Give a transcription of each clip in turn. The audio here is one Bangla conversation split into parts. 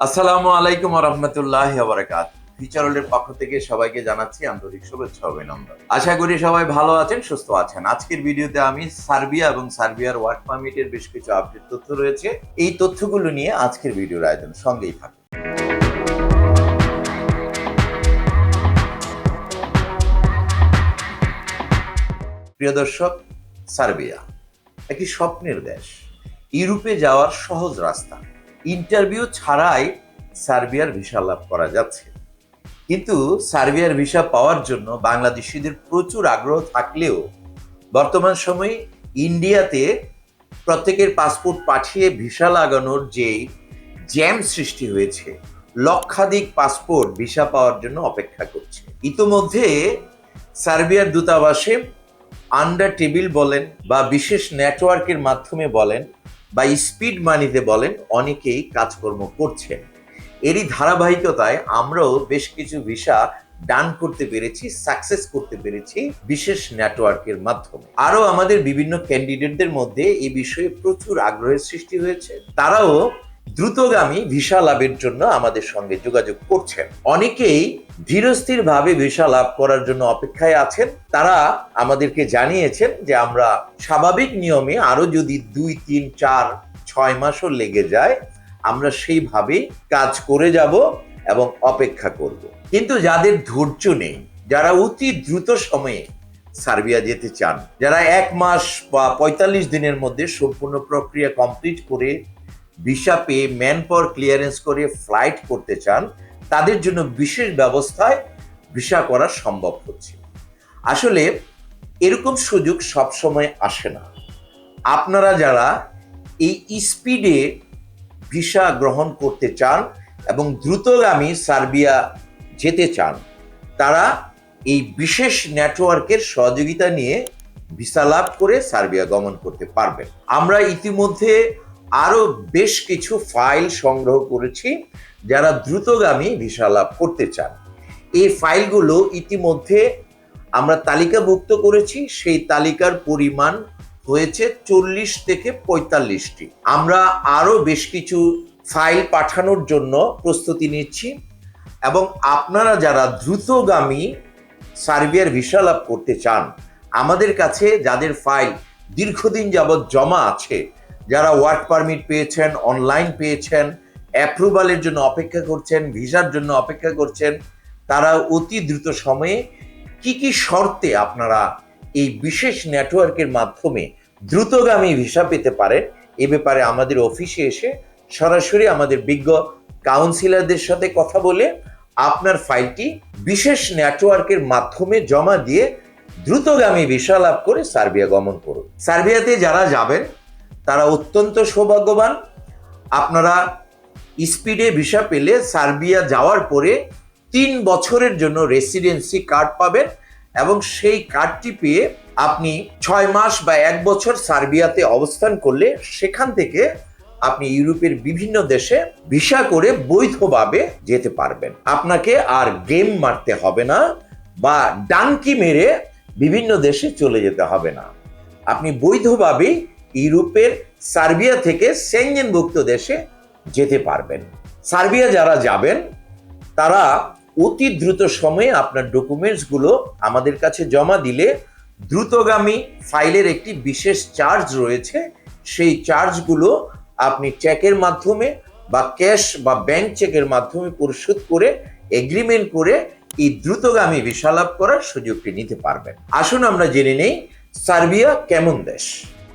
আসসালামু আলাইকুম রহমতুল্লাহ বারাকাত ফিচারলের পক্ষ থেকে সবাইকে জানাচ্ছি আন্তরিক শুভেচ্ছা অভিনন্দন। আশা করি সবাই ভালো আছেন, সুস্থ আছেন। আজকের ভিডিওতে আমি সার্বিয়া এবং সার্বিয়ার ওয়ার্ক পারমিটের বেশ কিছু আপডেট তথ্য রয়েছে। এই তথ্যগুলো নিয়ে আজকের ভিডিওর আয়োজন সঙ্গেই থাকুন। প্রিয় দর্শক, সার্বিয়া একটি স্বপ্নের দেশ। ইউরোপে যাওয়ার সহজ রাস্তা। ইন্টারভিউ ছাড়াই সার্বিয়ার ভিসা লাভ করা যাচ্ছে। কিন্তু সার্বিয়ার ভিসা পাওয়ার জন্য বাংলাদেশিদের প্রচুর আগ্রহ থাকলেও বর্তমান সময়ে ইন্ডিয়াতে প্রত্যেকের পাসপোর্ট পাঠিয়ে ভিসা লাগানোর যে জ্যাম সৃষ্টি হয়েছে, লক্ষাধিক পাসপোর্ট ভিসা পাওয়ার জন্য অপেক্ষা করছে। ইতোমধ্যে সার্বিয়ার দূতাবাসে আন্ডার টেবিল বলেন বা বিশেষ নেটওয়ার্কের মাধ্যমে বলেন বা স্পিড মানিতে বলেন, অনেকেই কাজকর্ম করছেন। এরই ধারাবাহিকতায় আমরাও বেশ কিছু ভিসা ডান করতে পেরেছি সাকসেস করতে পেরেছি বিশেষ নেটওয়ার্কের মাধ্যমে। আরও আমাদের বিভিন্ন ক্যান্ডিডেটদের মধ্যে এই বিষয়ে প্রচুর আগ্রহের সৃষ্টি হয়েছে। তারাও দ্রুতগামী ভিসা লাভের জন্য আমাদের সঙ্গে যোগাযোগ করছেন। অনেকেই ধীরস্থির ভাবে ভিসা লাভ করার জন্য অপেক্ষায় আছেন। তারা আমাদেরকে জানিয়েছেন যে আমরা স্বাভাবিক নিয়মে আরও যদি দুই, তিন, চার, ছয় মাসও লেগে যায়, আমরা সেইভাবেই কাজ করে যাব এবং অপেক্ষা করব। কিন্তু যাদের ধৈর্য নেই, যারা অতি দ্রুত সময়ে সার্বিয়া যেতে চান, যারা এক মাস বা পঁয়তাল্লিশ দিনের মধ্যে সম্পূর্ণ প্রক্রিয়া কমপ্লিট করে ভিসা পেয়ে ম্যান পাওয়ার ক্লিয়ারেন্স করে ফ্লাইট করতে চান, তাদের জন্য বিশেষ ব্যবস্থায় ভিসা করা সম্ভব হচ্ছে। আসলে এরকম সুযোগ সবসময় আসে না। আপনারা যারা এই স্পিডে ভিসা গ্রহণ করতে চান এবং দ্রুতগামী সার্বিয়া যেতে চান, তারা এই বিশেষ নেটওয়ার্কের সহযোগিতা নিয়ে ভিসা লাভ করে সার্বিয়া গমন করতে পারবেন। আমরা ইতিমধ্যে আরও বেশ কিছু ফাইল সংগ্রহ করেছি যারা দ্রুতগামী ভিসা লাভ করতে চান। এই ফাইলগুলো ইতিমধ্যে আমরা তালিকাভুক্ত করেছি। সেই তালিকার পরিমাণ হয়েছে চল্লিশ থেকে পঁয়তাল্লিশটি। আমরা আরও বেশ কিছু ফাইল পাঠানোর জন্য প্রস্তুতি নিচ্ছি এবং আপনারা যারা দ্রুতগামী সার্বিয়ার ভিসা লাভ করতে চান, আমাদের কাছে যাদের ফাইল দীর্ঘদিন যাবৎ জমা আছে যারা ওয়ার্ক পারমিট পেয়েছেন অনলাইন পেয়েছেন অ্যাপ্রুভালের জন্য অপেক্ষা করছেন, ভিসার জন্য অপেক্ষা করছেন, তারা অতি দ্রুত সময়ে কি কি শর্তে আপনারা এই বিশেষ নেটওয়ার্কের মাধ্যমে দ্রুতগামী ভিসা পেতে পারেন, এ ব্যাপারে আমাদের অফিসে এসে সরাসরি আমাদের বিজ্ঞ কাউন্সিলরদের সাথে কথা বলে আপনার ফাইলটি বিশেষ নেটওয়ার্কের মাধ্যমে জমা দিয়ে দ্রুতগামী ভিসা লাভ করে সার্বিয়া গমন করুন। সার্বিয়াতে যারা যাবেন তারা অত্যন্ত সৌভাগ্যবান। আপনারা স্পিডে ভিসা পেলে সার্বিয়া যাওয়ার পরে তিন বছরের জন্য রেসিডেন্সি কার্ড পাবেন এবং সেই কার্ডটি পেয়ে আপনি ছয় মাস বা এক বছর সার্বিয়াতে অবস্থান করলে সেখান থেকে আপনি ইউরোপের বিভিন্ন দেশে ভিসা করে বৈধভাবে যেতে পারবেন। আপনাকে আর গেম মারতে হবে না বা ডাঙ্কি মেরে বিভিন্ন দেশে চলে যেতে হবে না। আপনি বৈধভাবেই ইউরোপের সার্বিয়া থেকে সেঞ্জেনভুক্ত দেশে যেতে পারবেন। সার্বিয়া যারা যাবেন, তারা অতি দ্রুত সময়ে আপনার ডকুমেন্টসগুলো আমাদের কাছে জমা দিলে দ্রুতগামী ফাইলের একটি বিশেষ চার্জ রয়েছে। সেই চার্জগুলো আপনি চেকের মাধ্যমে বা ক্যাশ বা ব্যাংক চেকের মাধ্যমে পরিশোধ করে, এগ্রিমেন্ট করে এই দ্রুতগামী ভিসা লাভ করার সুযোগটি নিতে পারবেন। আসুন আমরা জেনে নেই সার্বিয়া কেমন দেশ।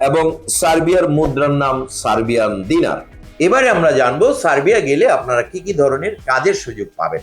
এবং সার্বিয়ার মুদ্রার নাম সার্বিয়ান দিনার। এবারে আমরা জানব সার্বিয়া গেলে আপনারা কি কি ধরনের কাজের সুযোগ পাবেন।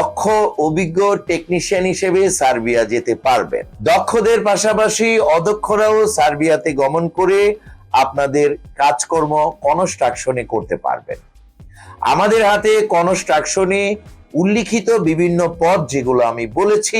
দক্ষ, অভিজ্ঞ টেকনিশিয়ান হিসেবে সার্বিয়া যেতে পারবেন। দক্ষদের পাশাপাশি অদক্ষরাও সার্বিয়াতে গমন করে আপনাদের কাজকর্ম কনস্ট্রাকশনে করতে পারবেন। আমাদের হাতে কনস্ট্রাকশনে উল্লিখিত বিভিন্ন পদ যেগুলো আমি বলেছি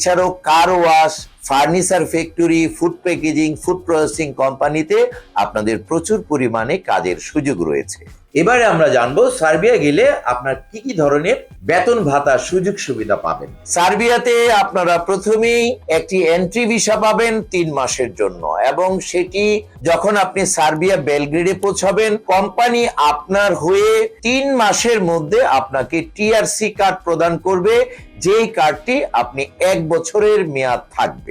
এছাড়াও car wash furniture, factory, food packaging, food processing কোম্পানিতে আপনাদের প্রচুর পরিমাণে কাজের সুযোগ রয়েছে। এবারে আমরা জানব, সার্বিয়া গেলে আপনার কি কি ধরনের বেতন ভাতা সুযোগ সুবিধা পাবেন? সার্বিয়াতে আপনারা প্রথমেই একটি এন্ট্রি ভিসা পাবেন তিন মাসের জন্য এবং সেটি যখন আপনি সার্বিয়া বেলগ্রেডে পৌঁছাবেন, কোম্পানি আপনার হয়ে তিন মাসের মধ্যে আপনাকে টিআরসি কার্ড প্রদান করবে, যেই কার্ডটি আপনি এক বছরের মেয়াদ থাকবে।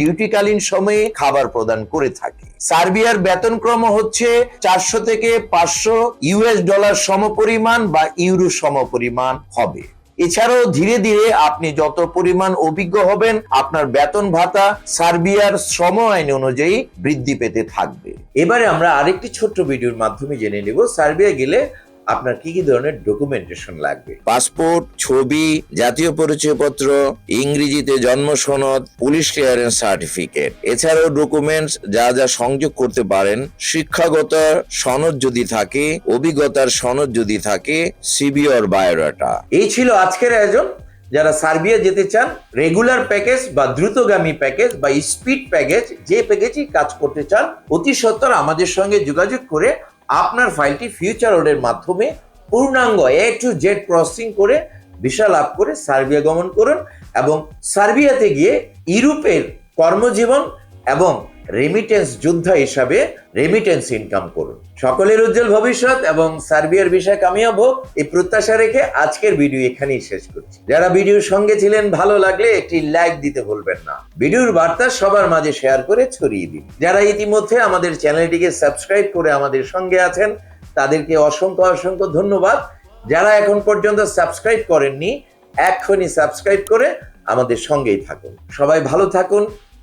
ডিউটিকালীন সময়ে খাবার প্রদান করে থাকে। সার্বিয়ার বেতনক্রম হচ্ছে চারশো থেকে পাঁচশো ইউএস ডলার সমপরিমাণ বা ইউরো সমপরিমাণ হবে। এছাড়াও ধীরে ধীরে আপনি যত পরিমাণ অভিজ্ঞ হবেন, আপনার বেতন ভাতা সার্বিয়ার শ্রম আইন অনুযায়ী বৃদ্ধি পেতে থাকবে। এবারে আমরা আরেকটি ছোট্ট ভিডিওর মাধ্যমে জেনে নেব, সার্বিয়া গেলে আপনার কি কি ধরনের ডকুমেন্টেশন লাগবে? পাসপোর্ট ছবি জাতীয় পরিচয়পত্র ইংরেজিতে জন্ম সনদ পুলিশ ক্লিয়ারেন্স সার্টিফিকেট এছাড়াও ডকুমেন্টস যা যা সংযোগ করতে পারেন শিক্ষাগত সনদ যদি থাকে অভিজ্ঞতার সনদ যদি থাকে সিবি অর বায়োডাটা এই ছিল আজকের আয়োজন। যারা সার্বিয়া যেতে চান রেগুলার প্যাকেজ বা দ্রুতগামী প্যাকেজ বা স্পিড প্যাকেজ যে প্যাকেজই কাজ করতে চান অতি সত্বর আমাদের সঙ্গে যোগাযোগ করে আপনার ফাইলটি ফিউচার ওডের মাধ্যমে পূর্ণাঙ্গ এ টু জেড প্রসেসিং করে ভিসা লাভ করে সার্বিয়া গমন করুন এবং সার্বিয়াতে গিয়ে ইউরোপের কর্মজীবন এবং রেমিটেন্স যোদ্ধা হিসাবে রেমিটেন্স ইনকাম করুন। সকলের উজ্জ্বল ভবিষ্যৎ এবং সার্বিয়ার বিষয় কামিয়াব হোক, এই প্রত্যাশা রেখে আজকের ভিডিও এখানেই শেষ করছি। যারা ভিডিওর সঙ্গে ছিলেন, ভালো লাগলে একটি লাইক দিতে ভুলবেন না। ভিডিওর বার্তা সবার মাঝে শেয়ার করে ছড়িয়ে দিন। যারা ইতিমধ্যে আমাদের চ্যানেলটিকে সাবস্ক্রাইব করে আমাদের সঙ্গে আছেন, তাদেরকে অসংখ্য অসংখ্য ধন্যবাদ। যারা এখন পর্যন্ত সাবস্ক্রাইব করেননি, এক্ষুনি সাবস্ক্রাইব করে আমাদের সঙ্গেই থাকুন। সবাই ভালো থাকুন